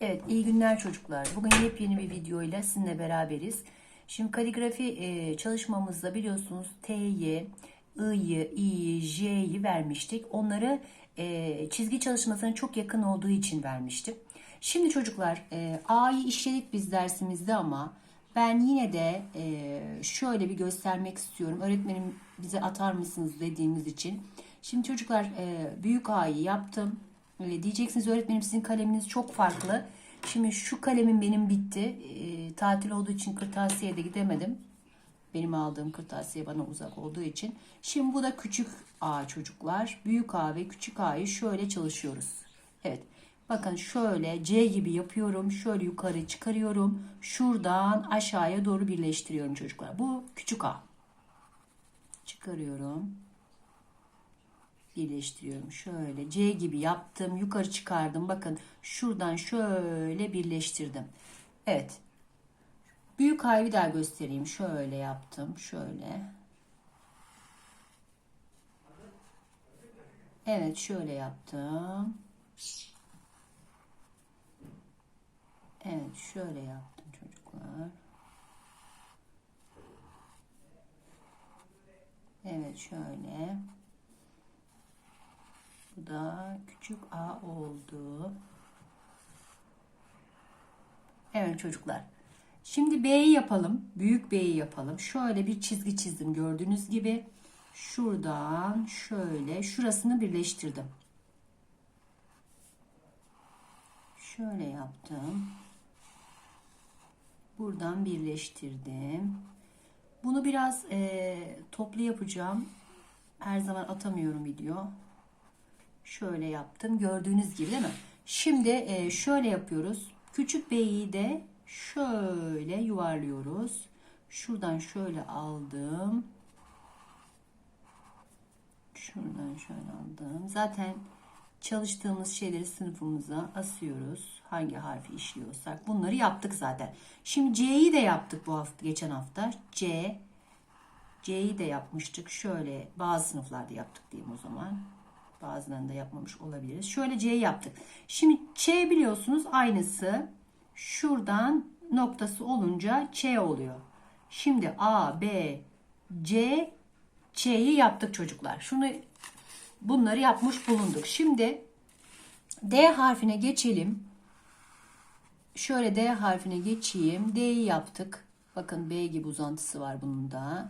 Evet, iyi günler çocuklar. Bugün yepyeni bir videoyla sizinle beraberiz. Şimdi kaligrafi e, çalışmamızda biliyorsunuz T'yi, I'yi, İ'yi, J'yi vermiştik. Onları e, çizgi çalışmasına çok yakın olduğu için vermiştim. Şimdi çocuklar e, A'yı işledik biz dersimizde ama ben yine de şöyle bir göstermek istiyorum. Öğretmenim bize atar mısınız dediğimiz için. Şimdi çocuklar büyük A'yı yaptım. Öyle diyeceksiniz öğretmenim sizin kaleminiz çok farklı. Şimdi şu kalemim benim bitti. E, tatil olduğu için kırtasiyeye de gidemedim. Benim aldığım kırtasiye bana uzak olduğu için. Şimdi bu da küçük A çocuklar. Büyük A ve küçük A'yı şöyle çalışıyoruz. Evet. Bakın şöyle C gibi yapıyorum. Şöyle yukarı çıkarıyorum. Şuradan aşağıya doğru birleştiriyorum çocuklar. Bu küçük A. Çıkarıyorum birleştiriyorum. Şöyle C gibi yaptım. Yukarı çıkardım. Bakın şuradan şöyle birleştirdim. Evet. Büyük A'yı bir daha göstereyim. Şöyle yaptım. Şöyle. Evet şöyle yaptım. Evet şöyle yaptım çocuklar. Evet şöyle. Bu da küçük a oldu. Evet çocuklar. Şimdi B'yi yapalım. Büyük B'yi yapalım. Şöyle bir çizgi çizdim gördüğünüz gibi. Şuradan şöyle şurasını birleştirdim. Şöyle yaptım. Buradan birleştirdim. Bunu biraz e, toplu yapacağım. Her zaman atamıyorum video. Şöyle yaptım. Gördüğünüz gibi değil mi? Şimdi e, şöyle yapıyoruz. Küçük B'yi de şöyle yuvarlıyoruz. Şuradan şöyle aldım. Şuradan şöyle aldım. Zaten çalıştığımız şeyleri sınıfımıza asıyoruz. Hangi harfi işliyorsak. Bunları yaptık zaten. Şimdi C'yi de yaptık bu hafta, geçen hafta. C. C'yi de yapmıştık. Şöyle bazı sınıflarda yaptık diyeyim o zaman. Bazılarında yapmamış olabiliriz. Şöyle C yaptık. Şimdi Ç biliyorsunuz aynısı. Şuradan noktası olunca Ç oluyor. Şimdi A, B, C, Ç'yi yaptık çocuklar. Şunu bunları yapmış bulunduk. Şimdi D harfine geçelim. Şöyle D harfine geçeyim. D'yi yaptık. Bakın B gibi uzantısı var bunun da.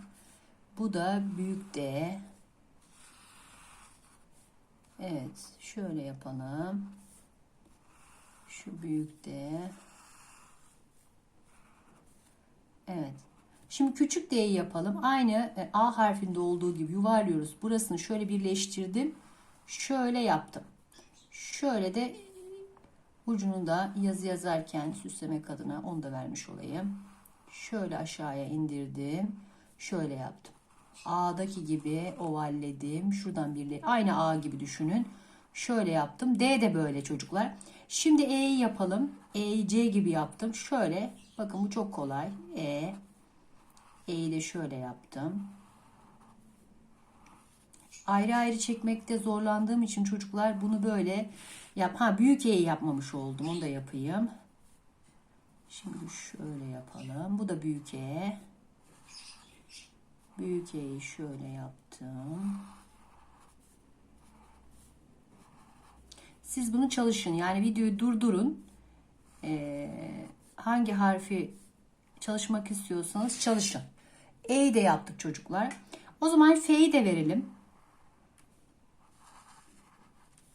Bu da büyük D. Evet, şöyle yapalım. Şu büyük D. Evet. Şimdi küçük D'yi yapalım. Aynı e, A harfinde olduğu gibi yuvarlıyoruz. Burasını şöyle birleştirdim. Şöyle yaptım. Şöyle de ucunu da yazı yazarken süslemek adına onu da vermiş olayım. Şöyle aşağıya indirdim. Şöyle yaptım. A'daki gibi ovalledim. Şuradan birle aynı A gibi düşünün. Şöyle yaptım. D de böyle çocuklar. Şimdi E'yi yapalım. E'yi C gibi yaptım. Şöyle bakın bu çok kolay. E E'yi de şöyle yaptım. Ayrı ayrı çekmekte zorlandığım için çocuklar bunu böyle yap. Ha büyük E'yi yapmamış oldum. Onu da yapayım. Şimdi şöyle yapalım. Bu da büyük E. Büyük E'yi şöyle yaptım. Siz bunu çalışın. Yani videoyu durdurun. Ee, hangi harfi çalışmak istiyorsanız çalışın. E'yi de yaptık çocuklar. O zaman F'yi de verelim.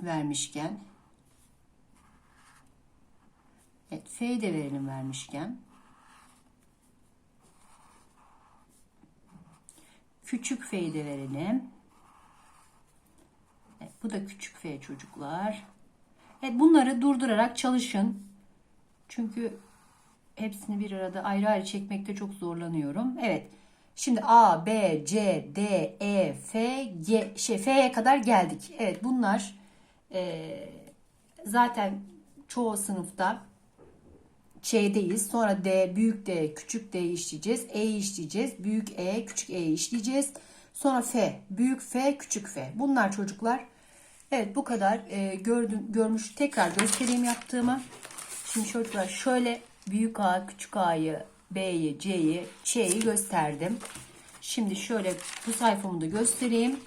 Vermişken. Evet F'yi de verelim vermişken. Küçük F'yi de verelim. Evet, bu da küçük F çocuklar. Evet bunları durdurarak çalışın. Çünkü hepsini bir arada ayrı ayrı çekmekte çok zorlanıyorum. Evet. Şimdi A, B, C, D, E, F, G, şey F'ye kadar geldik. Evet bunlar e, zaten çoğu sınıfta Ç'deyiz. Sonra D, büyük D, küçük D işleyeceğiz. E işleyeceğiz. Büyük E, küçük E işleyeceğiz. Sonra F, büyük F, küçük F. Bunlar çocuklar. Evet bu kadar e, gördüm, görmüş. Tekrar göstereyim yaptığımı. Şimdi çocuklar şöyle büyük A, küçük A'yı, B'yi, C'yi, Ç'yi gösterdim. Şimdi şöyle bu sayfamı da göstereyim.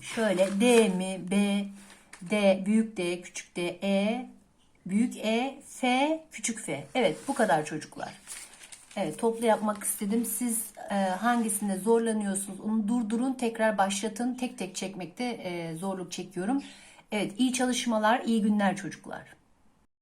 Şöyle D mi, B, D, büyük D, küçük D, E, büyük E, F, küçük F. Evet bu kadar çocuklar. Evet toplu yapmak istedim. Siz e, hangisinde zorlanıyorsunuz onu durdurun tekrar başlatın. Tek tek çekmekte e, zorluk çekiyorum. Evet iyi çalışmalar iyi günler çocuklar.